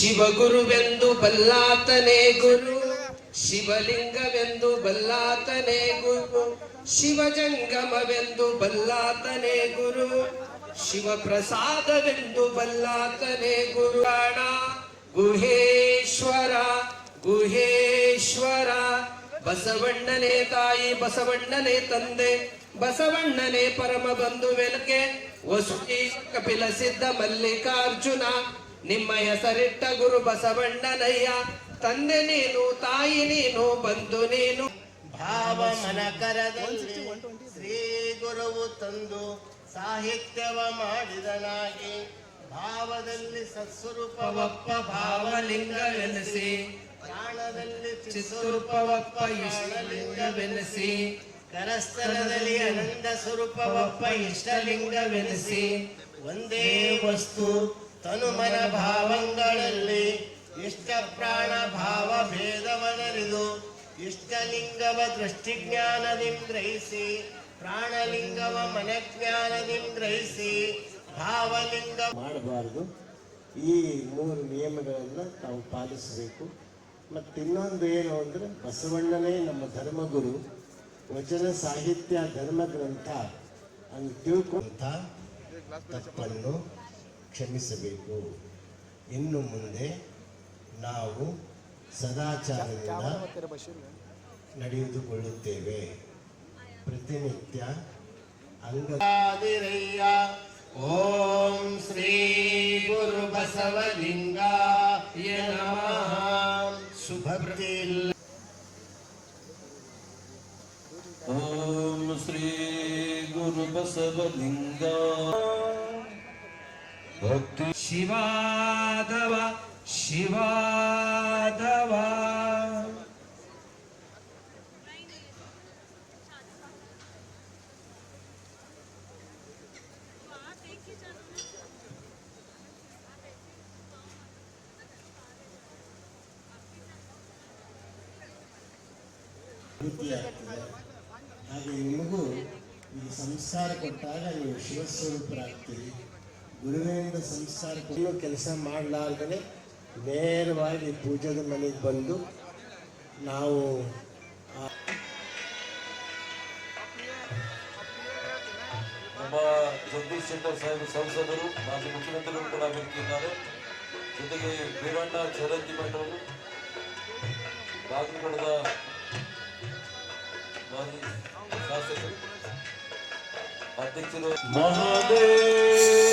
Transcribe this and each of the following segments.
ಶಿವಗುರುವೆಂದು ಬಲ್ಲಾತನೇ ಗುರು, ಶಿವಲಿಂಗವೆಂದು ಬಲ್ಲಾತನೇ ಗುರು, ಶಿವಜಂಗಮವೆಂದು ಬಲ್ಲಾತನೇ ಗುರು, ಶಿವಪ್ರಸಾದವೆಂದು ಬಲ್ಲಾತನೇ ಗುರುಗಾಣ ಗುಹೇಶ್ವರ ಗುಹೇಶ್ವರ, ಬಸವಣ್ಣನೇ ತಾಯಿ, ಬಸವಣ್ಣನೇ ತಂದೆ, ಬಸವಣ್ಣನೇ ಪರಮ ಬಂಧುವೆನಗೆ ವಸುಕಿ ಕಪಿಲ ಸಿದ್ಧ ಮಲ್ಲಿಕಾರ್ಜುನ ನಿಮ್ಮ ಹೆಸರಿಟ್ಟ ಗುರು ಬಸವಣ್ಣನಯ್ಯ, ತಂದೆ ನೀನು, ತಾಯಿ ನೀನು, ಬಂಧು ನೀನು. ಭಾವ ಮನಕರದಲ್ಲಿ ಶ್ರೀ ಗುರುವು ತಂದು ಸಾಹಿತ್ಯವ ಮಾಡಿದನಾಗಿ ಭಾವದಲ್ಲಿ ಸತ್ಸ್ವರೂಪವಪ್ಪ ಭಾವಲಿಂಗವೆನಿಸಿ, ಪ್ರಾಣದಲ್ಲಿ ಚಿತ್ಸ್ವರೂಪವಪ್ಪ ಇಷ್ಟಲಿಂಗವೆನಿಸಿ, ಕರಸ್ಥಲದಲ್ಲಿ ಅನಂದ ಸ್ವರೂಪವಪ್ಪ ಇಷ್ಟಲಿಂಗವೆನಿಸಿ, ಒಂದೇ ವಸ್ತು ತನು ಮನ ಭಾವಂಗಳಲ್ಲಿ ಇಷ್ಟ ಪ್ರಾಣ ಭಾವ ಭೇದವನರಿದು ಇಷ್ಟಲಿಂಗವ ದೃಷ್ಟಿಜ್ಞಾನದಿಂದ್ರಹಿಸಿ ಪ್ರಾಣಲಿಂಗವ ಮನಜ್ಞಾನದಿಂದ್ರಹಿಸಿ ಭಾವಲಿಂಗ ಮಾಡಬಾರದು. ಈ ಮೂರು ನಿಯಮಗಳನ್ನು ತಾವು ಪಾಲಿಸಬೇಕು. ಮತ್ತು ಇನ್ನೊಂದು ಏನು ಅಂದರೆ ಬಸವಣ್ಣನೇ ನಮ್ಮ ಧರ್ಮಗುರು. ವಚನ ಸಾಹಿತ್ಯ ಧರ್ಮ ಗ್ರಂಥ ಅಂತ ತಿಳ್ಕೊಂತ ತಪ್ಪನ್ನು ಕ್ಷಮಿಸಬೇಕು. ಇನ್ನು ಮುಂದೆ ನಾವು ಸದಾಚಾರದಿಂದ ನಡೆದುಕೊಳ್ಳುತ್ತೇವೆ. ಪ್ರತಿನಿತ್ಯ ಅಂಗದಿರಯ್ಯ. ಓಂ ಶ್ರೀ ಗುರು ಬಸವಲಿಂಗ ನಮಃ. ಶುಭವೃತ್ತಿ ಓಂ ಶ್ರೀ ಗುರು ಬಸವಲಿಂಗ ಭಕ್ತಿ. ಶಿವಾದವ ಶಿವಾದವ. ಹಾಗೆ ನಿಮಗೂ ಈ ಸಂಸಾರ ಕೊಟ್ಟಾಗ ನೀವು ಶಿವಸ್ವರೂಪರಾಗ್ತೀರಿ. ಗುರುವಿನಿಂದ ಸಂಸ್ಕಾರ ಕೊಟ್ಟು ಕೆಲಸ ಮಾಡಲಾರ್ದೇ ನೇರವಾಗಿ ಪೂಜದ ಮನೆಗೆ ಬಂದು ನಾವು ನಮ್ಮ ಜಗದೀಶ್ ಶೆಟ್ಟರ್ ಸಾಹೇಬ್ ಸಂಸದರು, ಮಾಜಿ ಮುಖ್ಯಮಂತ್ರಿಗಳು ಕೂಡ ವೇದಿಕೆಯಿದ್ದಾರೆ ಜೊತೆಗೆ ವೀರಣ್ಣ ಚರಂಜಿ ಭಟ್ಟರು ಬಾಗಲಕೋಟದ ಮಾಜಿ ಶಾಸಕರು, ಅಧ್ಯಕ್ಷರು. ಮಹಾದೇವ!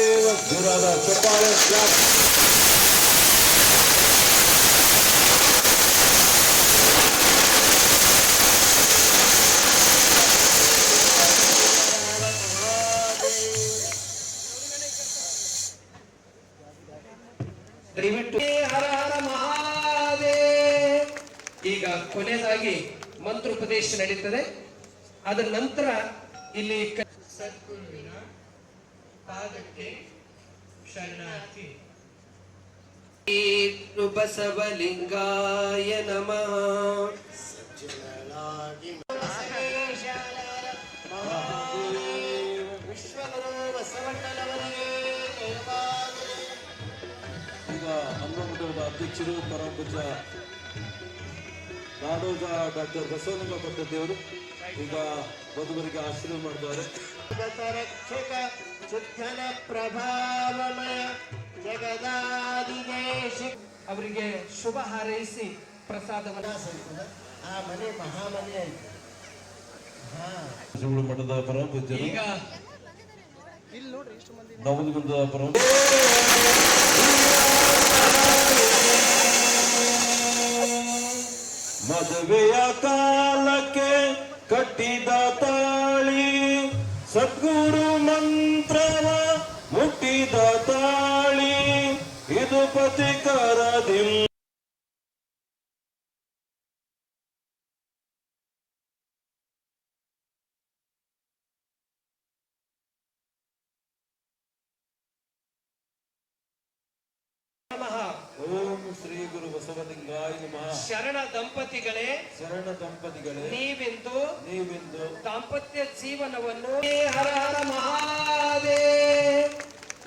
ಹರ ಹರ ಮಹಾದೇವ್. ಈಗ ಕೊನೆಯದಾಗಿ ಮಂತ್ರೋಪದೇಶ ನಡೀತದೆ. ಅದರ ನಂತರ ಇಲ್ಲಿ ಸದ್ಗುರುವಿನ ಪಾದಕ್ಕೆ ಶರಣಾರ್ಥಿ ಬಸವಲಿಂಗಾಯ ನಮಃ ಸಜ್ಜನರಾಗಿ ವಿಶ್ವಗುರು ಬಸವಣ್ಣನವರಿಗೆ. ಈಗ ಹನುಮಂತರದ ಅಧ್ಯಕ್ಷರು ಪರಮಪೂಜ ನಾಡೋಜ ಡಾಕ್ಟರ್ ಬಸವಲಿಂಗ ಪಟ್ಟದೇವರು ಈಗ ವಧುವರಿಗೆ ಆಶೀರ್ವಾದ ಮಾಡ್ತಾರೆ ರಕ್ಷಕ ಶುದ್ಧನ ಪ್ರಭಾವಮಯ ಜಗದಾದಿದೇಶಿ ಅವರಿಗೆ ಶುಭ ಹಾರೈಸಿ ಪ್ರಸಾದವನ್ನ ಆ ಮನೆ ಮಹಾಮನೆ ಶಿವಳು ಮಠದ ಪರಮಪೂಜ್ಯರು. ಈಗ ಮಂದಿ ಪರಮ ಮದುವೆಯ ಕಾಲಕ್ಕೆ ಕಟ್ಟಿದ ತಾಳಿ ಸದ್ಗುರು ಮಂತ್ರವ ಮುಟ್ಟಿದ ತಾಳಿ ಇದು ಪತಿಕರದಿಂ ಓಂ ಶ್ರೀ ಗುರು ಬಸವಲಿಂಗಾಯ ನಮಃ. ಶರಣ ದಂಪತಿಗಳೇ ಶರಣ ದಂಪತಿಗಳೇ. ನೀವೆಂದು ನೀವೆಂದು ದಾಂಪತ್ಯ ಜೀವನವನ್ನು ಹರ ಹರ ಮಹಾದೇವ್.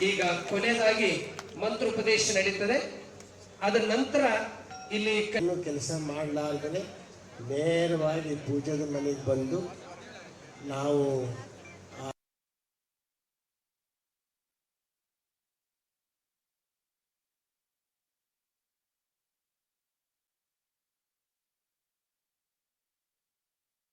ಈಗ ಕೊನೆಯದಾಗಿ ಮಂತ್ರೋಪದೇಶ ನಡೀತದೆ. ಅದರ ನಂತರ ಇಲ್ಲಿ ಕೆಲಸ ಮಾಡಲಾರ್ದೇ ನೇರವಾಗಿ ಪೂಜೆದ ಮನೆಗೆ ಬಂದು ನಾವು